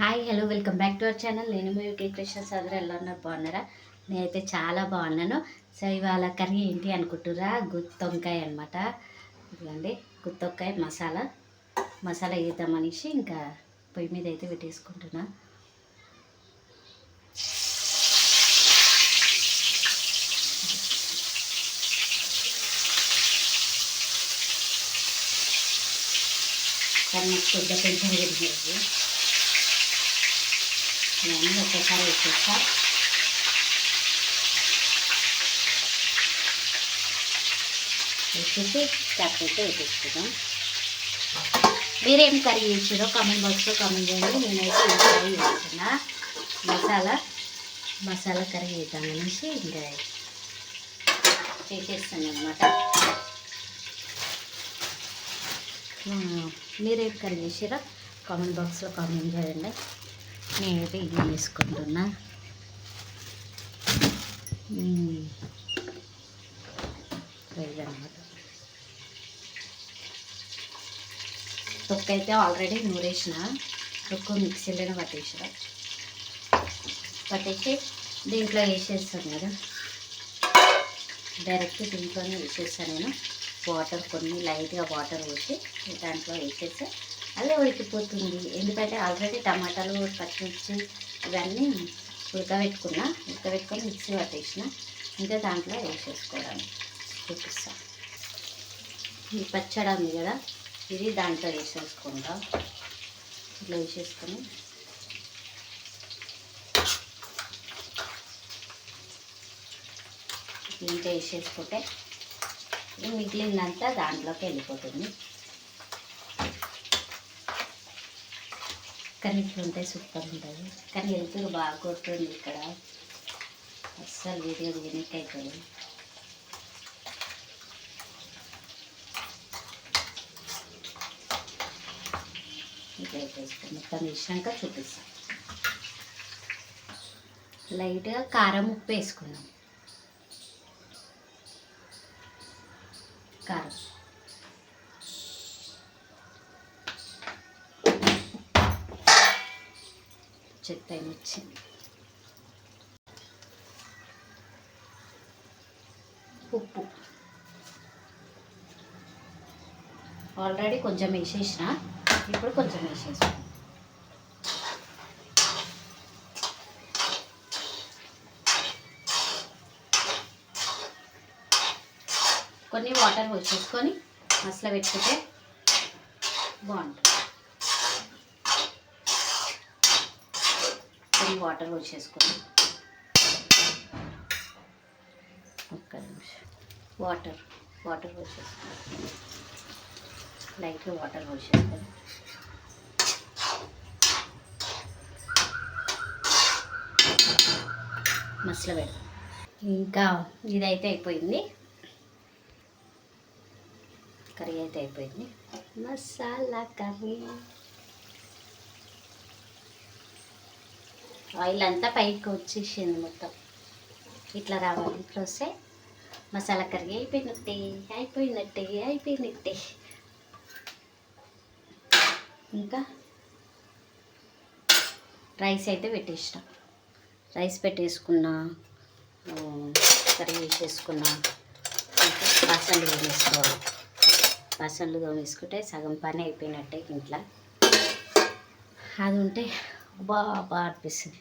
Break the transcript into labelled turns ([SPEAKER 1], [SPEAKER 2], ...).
[SPEAKER 1] Hi hello welcome back to our channel నేను మీ కే కృష్ణ సోదరు ఎలా ఉన్నారు? బాగున్నారా? నేనైతే చాలా బాగున్నాను. సో ఇవాళ కర్రీ ఏంటి అనుకుంటురా గుత్తొంకాయ అనమాట ఇదిగోండి గుత్తొంకాయ మసాలా. మసాలా వేద్దామనేసి ఇంకా పొయ్యి మీద అయితే పెట్టేసుకుంటున్నా. కానీ నాకు పెద్ద పెద్ద ఇవన్నీ ఒక్కసారి వేసేస్తా వేసేసి క్యాప్ అయితే వేసేసుకుందాం మీరేం కర్రీ చేసారో కామెంట్ బాక్స్లో కామెంట్ చేయండి. నేనైతే ఈ కర్రీ చేస్తున్నా. మసాలా మసాలా కర్రీ వేద్దామనేసి ఇంకా చేసేస్తాను అనమాట మీరేం కర్రీ చేసారో కామెంట్ బాక్స్లో కామెంట్ చేయండి. నేనైతే ఇది వేసుకుంటున్నా. అనమాట తొక్కు అయితే ఆల్రెడీ నూరేసిన. తొక్కు మిక్సీలోనే పట్టేసిన. పట్టేసి దీంట్లో వేసేస్తాను కదా. డైరెక్ట్ దీంట్లోనే వేసేస్తాను నేను. వాటర్ కొన్ని లైట్గా వాటర్ పోసి దాంట్లో వేసేస్తే అదే ఉడికిపోతుంది. ఎందుకంటే ఆల్రెడీ టమాటాలు పచ్చిమిర్చి ఇవన్నీ ఉడకబెట్టుకున్నా ఉడకబెట్టుకొని మిక్సీ పట్టేసిన ఇంకా దాంట్లో వేసేసుకోవడం చూపిస్తా. ఈ పచ్చడి ఉంది కదా ఇది దాంట్లో వేసేసుకుంటా ఇట్లా వేసేసుకొని దీంట్లో వేసేసుకుంటే మిగిలిందంతా దాంట్లోకి వెళ్ళిపోతుంది. కానీ ఇట్లా ఉంటే సూపర్ ఉంటుంది. కానీ వెళ్తురు బాగా కొడుతుంది ఇక్కడ. అస్సలు వీడియో దిగనీకి అవుతుంది ఇట్లా మొత్తం వేసినాక చూపిస్తాం. లైట్గా కారం ఉప్పు వేసుకున్నాం కారం. చెత్త వచ్చింది ఉప్పు ఆల్రెడీ కొంచెం వేసేసిన ఇప్పుడు కొంచెం వేసేసిన కొన్ని వాటర్ వచ్చేసుకొని మసలు పెట్టుకుంటే బాగుంటుంది ఈ వాటర్ పోసేసుకోండి ఒక్క నిమిషం. వాటర్ వాటర్ పోసేసుకోండి లైట్గా వాటర్ పోసేసుకోండి మసలు పెడతాం ఇంకా ఇదైతే అయిపోయింది. కర్రీ అయితే అయిపోయింది. మసాలా కర్రీ. ఆయిల్ అంతా పైకి వచ్చేసింది మొత్తం. ఇట్లా రావాలి. ఇట్లా వస్తే మసాలా కర్రీ అయిపోయినట్టే అయిపోయినట్టే అయిపోయినట్టే. ఇంకా రైస్ అయితే పెట్టేసిన. Rice పెట్టేసుకున్నా curry వేసేసుకున్నా బాసన్లు తోమేసుకోవాలి. బాసన్లు తోమేసుకుంటే సగం పని అయిపోయినట్టే ఇంట్లో. అది ఉంటే బాగా అనిపిస్తుంది